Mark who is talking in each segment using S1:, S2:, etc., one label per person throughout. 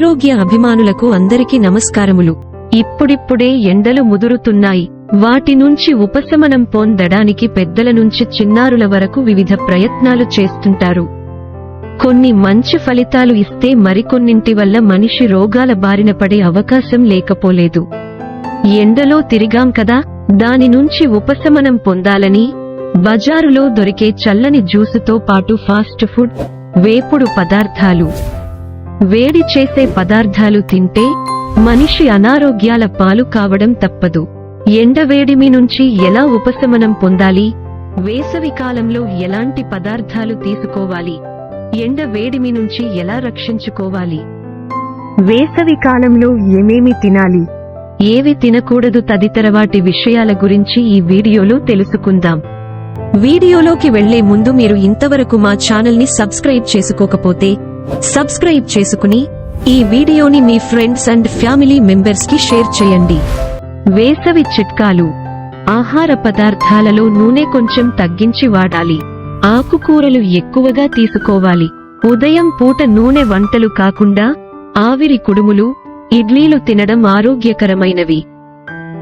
S1: ఆరోగ్య అభిమానులకు అందరికీ నమస్కారములు. ఇప్పుడిప్పుడే ఎండలు ముదురుతున్నాయి. వాటి నుంచి ఉపశమనం పొందడానికి పెద్దల నుంచి చిన్నారుల వరకు వివిధ ప్రయత్నాలు చేస్తుంటారు. కొన్ని మంచి ఫలితాలు ఇస్తే మరికొన్నింటి వల్ల మనిషి రోగాల బారిన పడే అవకాశం లేకపోలేదు. ఎండలో తిరిగాం కదా దాని నుంచి ఉపశమనం పొందాలని బజారులో దొరికే చల్లని జ్యూసుతో పాటు ఫాస్ట్ ఫుడ్ వేపుడు పదార్థాలు. వేడి చేసే పదార్థాలు తింటే మనిషి అనారోగ్యాల పాలు కావడం తప్పదు. ఎండవేడిమి నుంచి ఎలా ఉపశమనం పొందాలి? వేసవి కాలంలో ఎలాంటి పదార్థాలు తీసుకోవాలి? ఎండ వేడిమి నుంచి ఎలా రక్షించుకోవాలి? వేసవి కాలంలో ఏమేమి తినాలి? ఏవి తినకూడదు తదితర వాటి విషయాల గురించి ఈ వీడియోలో తెలుసుకుందాం. వీడియోలోకి వెళ్ళే ముందు మీరు ఇంతవరకు మా ఛానల్ని సబ్స్క్రైబ్ చేసుకోకపోతే సబ్స్క్రైబ్ చేసుకుని ఈ వీడియోని మీ ఫ్రెండ్స్ అండ్ ఫ్యామిలీ మెంబర్స్కి షేర్ చేయండి. వేసవి చిట్కాలు. ఆహార పదార్థాలలో నూనె కొంచెం తగ్గించి వాడాలి. ఆకుకూరలు ఎక్కువగా తీసుకోవాలి. ఉదయం పూట నూనె వంటలు కాకుండా ఆవిరి కుడుములు ఇడ్లీలు తినడం ఆరోగ్యకరమైనవి.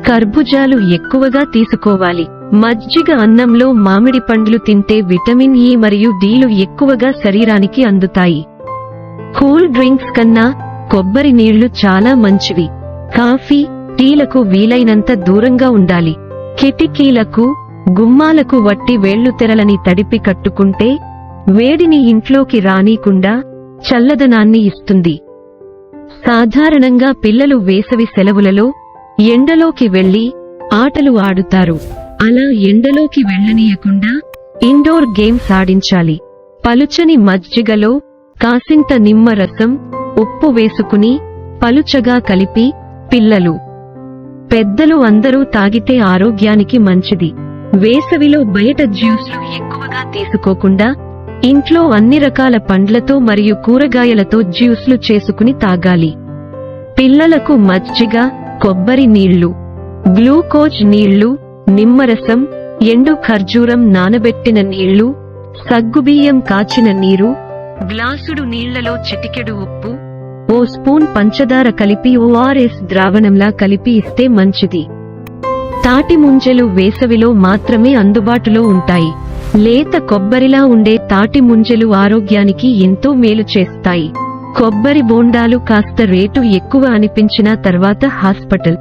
S1: కర్బుజాలు ఎక్కువగా తీసుకోవాలి. మజ్జిగ అన్నంలో మామిడి పండ్లు తింటే విటమిన్ ఇ మరియు డీలు ఎక్కువగా శరీరానికి అందుతాయి. కూల్ డ్రింక్స్ కన్నా కొబ్బరి నీళ్ళు చాలా మంచివి. కాఫీ టీలకు వీలైనంత దూరంగా ఉండాలి. కిటికీలకు గుమ్మాలకు వట్టి వేళ్ళు తెరలని తడిపి కట్టుకుంటే వేడిని ఇంట్లోకి రానీకుండా చల్లదనాన్ని ఇస్తుంది. సాధారణంగా పిల్లలు వేసవి సెలవులలో ఎండలోకి వెళ్ళి ఆటలు ఆడుతారు. అలా ఎండలోకి వెళ్ళనీయకుండా ఇండోర్ గేమ్స్ ఆడించాలి. పలుచని మజ్జిగలో కాసింత నిమ్మరసం ఉప్పు వేసుకుని పలుచగా కలిపి పిల్లలు. పెద్దలు అందరూ తాగితే ఆరోగ్యానికి మంచిది. వేసవిలో బయట జ్యూస్లు ఎక్కువగా తీసుకోకుండా ఇంట్లో అన్ని రకాల పండ్లతో మరియు కూరగాయలతో జ్యూస్లు చేసుకుని తాగాలి. పిల్లలకు మజ్జిగ కొబ్బరి నీళ్ళు గ్లూకోజ్ నీళ్ళు నిమ్మరసం ఎండు ఖర్జూరం నానబెట్టిన నీళ్ళు సగ్గుబియ్యం కాచిన నీరు గ్లాసుడు నీళ్ళలో చిటికెడు ఉప్పు ఓ స్పూన్ పంచదార కలిపి ఓఆర్ఎస్ ద్రావణంలా కలిపి ఇస్తే మంచిది. తాటి ముంజలు వేసవిలో మాత్రమే అందుబాటులో ఉంటాయి. లేత కొబ్బరిలా ఉండే తాటి ముంజలు ఆరోగ్యానికి ఎంతో మేలు చేస్తాయి. కొబ్బరి బోండాలు కాస్త రేటు ఎక్కువ అనిపించిన తర్వాత హాస్పిటల్.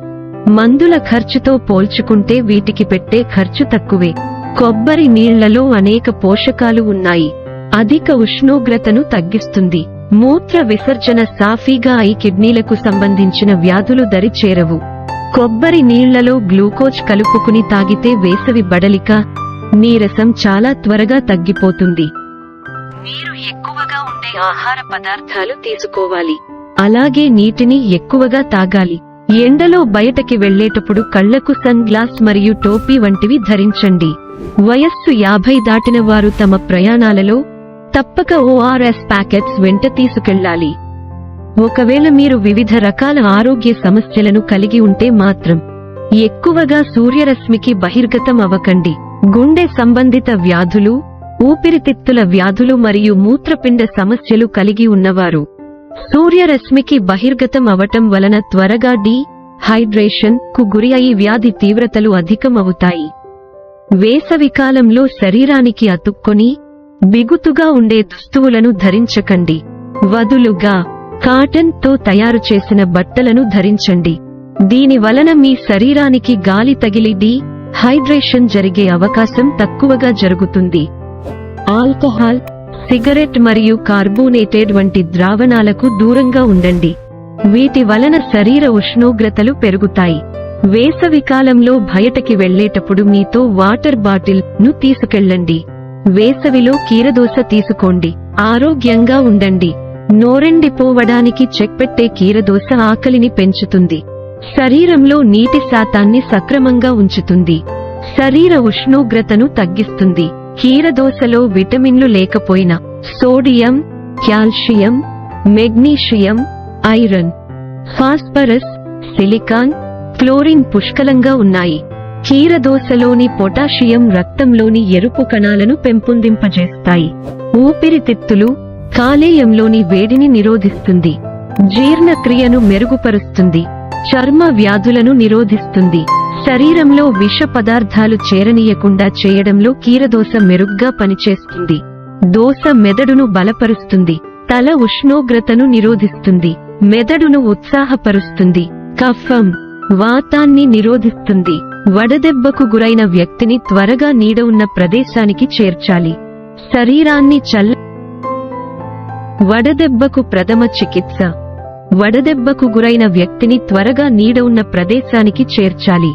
S1: మందుల ఖర్చుతో పోల్చుకుంటే వీటికి పెట్టే ఖర్చు తక్కువే. కొబ్బరి నీళ్ళలో అనేక పోషకాలు ఉన్నాయి. అధిక ఉష్ణోగ్రతను తగ్గిస్తుంది. మూత్ర విసర్జన సాఫీగా అయి కిడ్నీలకు సంబంధించిన వ్యాధులు దరి చేరవు కొబ్బరి నీళ్ళలో గ్లూకోజ్ కలుపుకుని తాగితే వేసవి బడలిక నీరసం చాలా త్వరగా తగ్గిపోతుంది. నీరు ఎక్కువగా ఉండే ఆహార పదార్థాలు తీసుకోవాలి. అలాగే నీటిని ఎక్కువగా తాగాలి. ఎండలో బయటకి వెళ్ళేటప్పుడు కళ్ళకు సన్ గ్లాస్ మరియు టోపీ వంటివి ధరించండి. వయస్సు యాభై దాటిన వారు తమ ప్రయాణాలలో తప్పక ఓఆర్ఎస్ ప్యాకెట్స్ వెంట తీసుకెళ్ళాలి ఒకవేళ మీరు వివిధ రకాల ఆరోగ్య సమస్యలను కలిగి ఉంటే మాత్రం ఎక్కువగా సూర్యరశ్మికి బహిర్గతం అవ్వకండి. గుండె సంబంధిత వ్యాధులు ఊపిరితిత్తుల వ్యాధులు మరియు మూత్రపిండ సమస్యలు కలిగి ఉన్నవారు సూర్యరశ్మికి బహిర్గతం అవటం వలన త్వరగా డి హైడ్రేషన్కు గురి అయి వ్యాధి తీవ్రతలు అధికమవుతాయి. వేసవికాలంలో శరీరానికి అతుక్కొని బిగుతుగా ఉండే దుస్తువులను ధరించకండి. వదులుగా కాటన్తో తయారు చేసిన బట్టలను ధరించండి. దీని వలన మీ శరీరానికి గాలి తగిలి డీ హైడ్రేషన్ జరిగే అవకాశం తక్కువగా జరుగుతుంది. ఆల్కహాల్ సిగరెట్ మరియు కార్బోనేటెడ్ వంటి ద్రావణాలకు దూరంగా ఉండండి. వీటి వలన శరీర ఉష్ణోగ్రతలు పెరుగుతాయి. వేసవికాలంలో బయటకి వెళ్ళేటప్పుడు మీతో వాటర్ బాటిల్ను తీసుకెళ్ళండి. వేసవిలో కీరదోస తీసుకోండి. ఆరోగ్యంగా ఉండండి. నోరెండిపోవడానికి చెక్పెట్టే కీరదోస ఆకలిని పెంచుతుంది. శరీరంలో నీటి శాతాన్ని సక్రమంగా ఉంచుతుంది. శరీర ఉష్ణోగ్రతను తగ్గిస్తుంది. కీరదోసలో విటమిన్లు లేకపోయినా sodium calcium magnesium iron phosphorus silicon chlorine పుష్కలంగా ఉన్నాయి. కీరదోసలోని పొటాషియం రక్తంలోని ఎరుపు కణాలను పెంపొందింపజేస్తాయి. ఊపిరితిత్తులు కాలేయంలోని వేడిని నిరోధిస్తుంది. జీర్ణక్రియను మెరుగుపరుస్తుంది. చర్మ వ్యాధులను నిరోధిస్తుంది. శరీరంలో విష పదార్థాలు చేరనీయకుండా చేయడంలో కీరదోస మెరుగ్గా పనిచేస్తుంది. దోస మెదడును బలపరుస్తుంది. తల ఉష్ణోగ్రతను నిరోధిస్తుంది. మెదడును ఉత్సాహపరుస్తుంది. కఫం వాతాన్ని నిరోధిస్తుంది. వడదెబ్బకు గురైన వ్యక్తిని త్వరగా నీడ ఉన్న ప్రదేశానికి చేర్చాలి. శరీరాన్ని చల్ల వడదెబ్బకు ప్రథమ చికిత్స. వడదెబ్బకు గురైన వ్యక్తిని త్వరగా నీడ ఉన్న ప్రదేశానికి చేర్చాలి.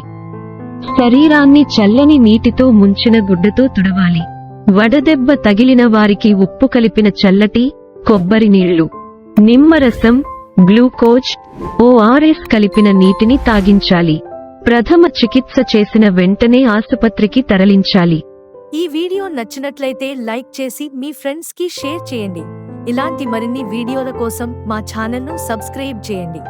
S1: శరీరాన్ని చల్లని నీటితో ముంచిన గుడ్డతో తుడవాలి. వడదెబ్బ తగిలిన వారికి ఉప్పు కలిపిన చల్లటి కొబ్బరి నీళ్ళు నిమ్మరసం గ్లూకోజ్ ఓఆర్ఎస్ కలిపిన నీటిని తాగించాలి. ప్రథమ చికిత్స చేసిన వెంటనే ఆసుపత్రికి తరలించాలి.
S2: ఈ వీడియో నచ్చినట్లయితే లైక్ చేసి మీ ఫ్రెండ్స్కి షేర్ చేయండి. ఇలాంటి మరిన్ని వీడియోల కోసం మా ఛానల్ను సబ్స్క్రైబ్ చేయండి.